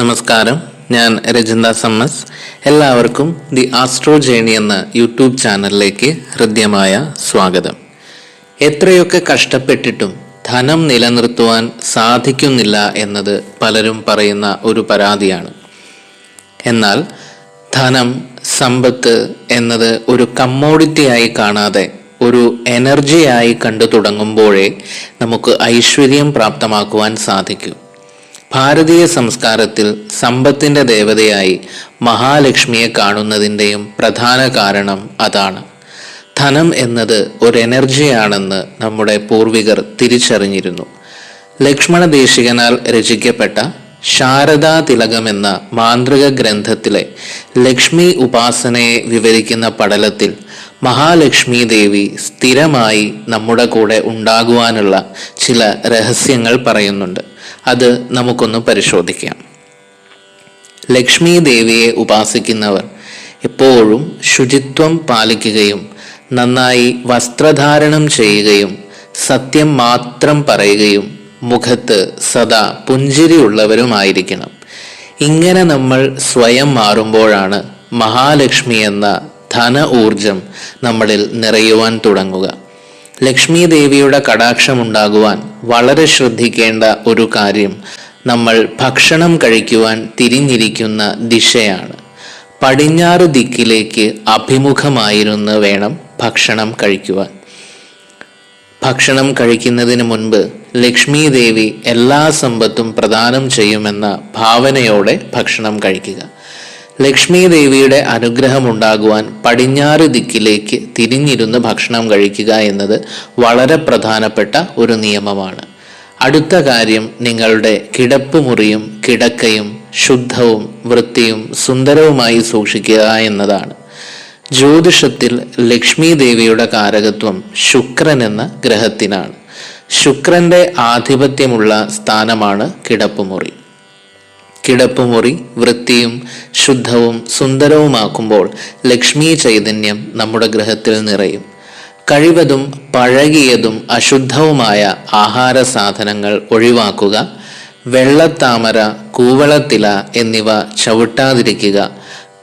നമസ്കാരം. ഞാൻ രജന്ത സമ്മസ്. എല്ലാവർക്കും ദി ആസ്ട്രോ ജേണി എന്ന യൂട്യൂബ് ചാനലിലേക്ക് ഹൃദ്യമായ സ്വാഗതം. എത്രയൊക്കെ കഷ്ടപ്പെട്ടിട്ടും ധനം നിലനിർത്തുവാൻ സാധിക്കുന്നില്ല എന്നത് പലരും പറയുന്ന ഒരു പരാതിയാണ്. എന്നാൽ ധനം സമ്പത്ത് എന്നത് ഒരു കമ്മോഡിറ്റിയായി കാണാതെ ഒരു എനർജിയായി കണ്ടു തുടങ്ങുമ്പോഴേ നമുക്ക് ഐശ്വര്യം പ്രാപ്തമാക്കുവാൻ സാധിക്കൂ. ഭാരതീയ സംസ്കാരത്തിൽ സമ്പത്തിന്റെ ദേവതയായി മഹാലക്ഷ്മിയെ കാണുന്നതിന്റെയും പ്രധാന കാരണം അതാണ്. ധനം എന്നത് ഒരു എനർജിയാണെന്ന് നമ്മുടെ പൂർവികർ തിരിച്ചറിഞ്ഞിരുന്നു. ലക്ഷ്മണ ദേശികനാൽ രചിക്കപ്പെട്ട ശാരദാ തിലകം എന്ന മാന്ത്രിക ഗ്രന്ഥത്തിലെ ലക്ഷ്മി ഉപാസനയെ വിവരിക്കുന്ന പടലത്തിൽ മഹാലക്ഷ്മി ദേവി സ്ഥിരമായി നമ്മുടെ കൂടെ ഉണ്ടാകുവാനുള്ള ചില രഹസ്യങ്ങൾ പറയുന്നുണ്ട്. അത് നമുക്കൊന്ന് പരിശോധിക്കാം. ലക്ഷ്മി ദേവിയെ ഉപാസിക്കുന്നവർ എപ്പോഴും ശുചിത്വം പാലിക്കുകയും നന്നായി വസ്ത്രധാരണം ചെയ്യുകയും സത്യം മാത്രം പറയുകയും മുഖത്ത് സദാ പുഞ്ചിരിയുള്ളവരുമായിരിക്കണം. ഇങ്ങനെ നമ്മൾ സ്വയം മാറുമ്പോഴാണ് മഹാലക്ഷ്മി എന്ന ധന ഊർജം നമ്മളിൽ നിറയുവാൻ തുടങ്ങുക. ലക്ഷ്മി ദേവിയുടെ കടാക്ഷമുണ്ടാകുവാൻ വളരെ ശ്രദ്ധിക്കേണ്ട ഒരു കാര്യം നമ്മൾ ഭക്ഷണം കഴിക്കുവാൻ തിരിഞ്ഞിരിക്കുന്ന ദിശയാണ്. പടിഞ്ഞാറ് ദിക്കിലേക്ക് അഭിമുഖമായിരുന്ന് വേണം ഭക്ഷണം കഴിക്കുവാൻ. ഭക്ഷണം കഴിക്കുന്നതിന് മുൻപ് ലക്ഷ്മി ദേവി എല്ലാ സമ്പത്തും പ്രദാനം ചെയ്യുമെന്ന ഭാവനയോടെ ഭക്ഷണം കഴിക്കുക. ലക്ഷ്മി ദേവിയുടെ അനുഗ്രഹം ഉണ്ടാകുവാൻ പടിഞ്ഞാറ് ദിക്കിലേക്ക് തിരിഞ്ഞിരുന്ന് ഭക്ഷണം കഴിക്കുക എന്നത് വളരെ പ്രധാനപ്പെട്ട ഒരു നിയമമാണ്. അടുത്ത കാര്യം നിങ്ങളുടെ കിടപ്പുമുറിയും കിടക്കയും ശുദ്ധവും വൃത്തിയും സുന്ദരവുമായി സൂക്ഷിക്കുക എന്നതാണ്. ജ്യോതിഷത്തിൽ ലക്ഷ്മി ദേവിയുടെ കാരകത്വം ശുക്രൻ എന്ന ഗ്രഹത്തിനാണ്. ശുക്രന്റെ ആധിപത്യമുള്ള സ്ഥാനമാണ് കിടപ്പുമുറി. കിടപ്പുമുറി വൃത്തിയും ശുദ്ധവും സുന്ദരവുമാക്കുമ്പോൾ ലക്ഷ്മി ചൈതന്യം നമ്മുടെ ഗ്രഹത്തിൽ നിറയും. കഴിവതും പഴകിയതും അശുദ്ധവുമായ ആഹാര സാധനങ്ങൾ ഒഴിവാക്കുക വെള്ളത്താമര കൂവളത്തില എന്നിവ ചവിട്ടാതിരിക്കുക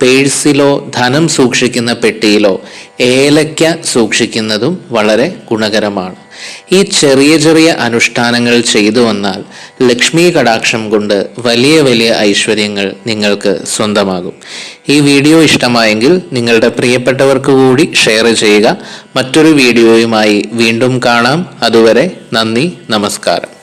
പേഴ്സിലോ ധനം സൂക്ഷിക്കുന്ന പെട്ടിയിലോ ഏലയ്ക്ക സൂക്ഷിക്കുന്നതും വളരെ ഗുണകരമാണ്. ഈ ചെറിയ ചെറിയ അനുഷ്ഠാനങ്ങൾ ചെയ്തു വന്നാൽ ലക്ഷ്മി കടാക്ഷം കൊണ്ട് വലിയ വലിയ ഐശ്വര്യങ്ങൾ നിങ്ങൾക്ക് സ്വന്തമാകും. ഈ വീഡിയോ ഇഷ്ടമായെങ്കിൽ നിങ്ങളുടെ പ്രിയപ്പെട്ടവർക്ക് കൂടി ഷെയർ ചെയ്യുക. മറ്റൊരു വീഡിയോയുമായി വീണ്ടും കാണാം. അതുവരെ നന്ദി നമസ്കാരം.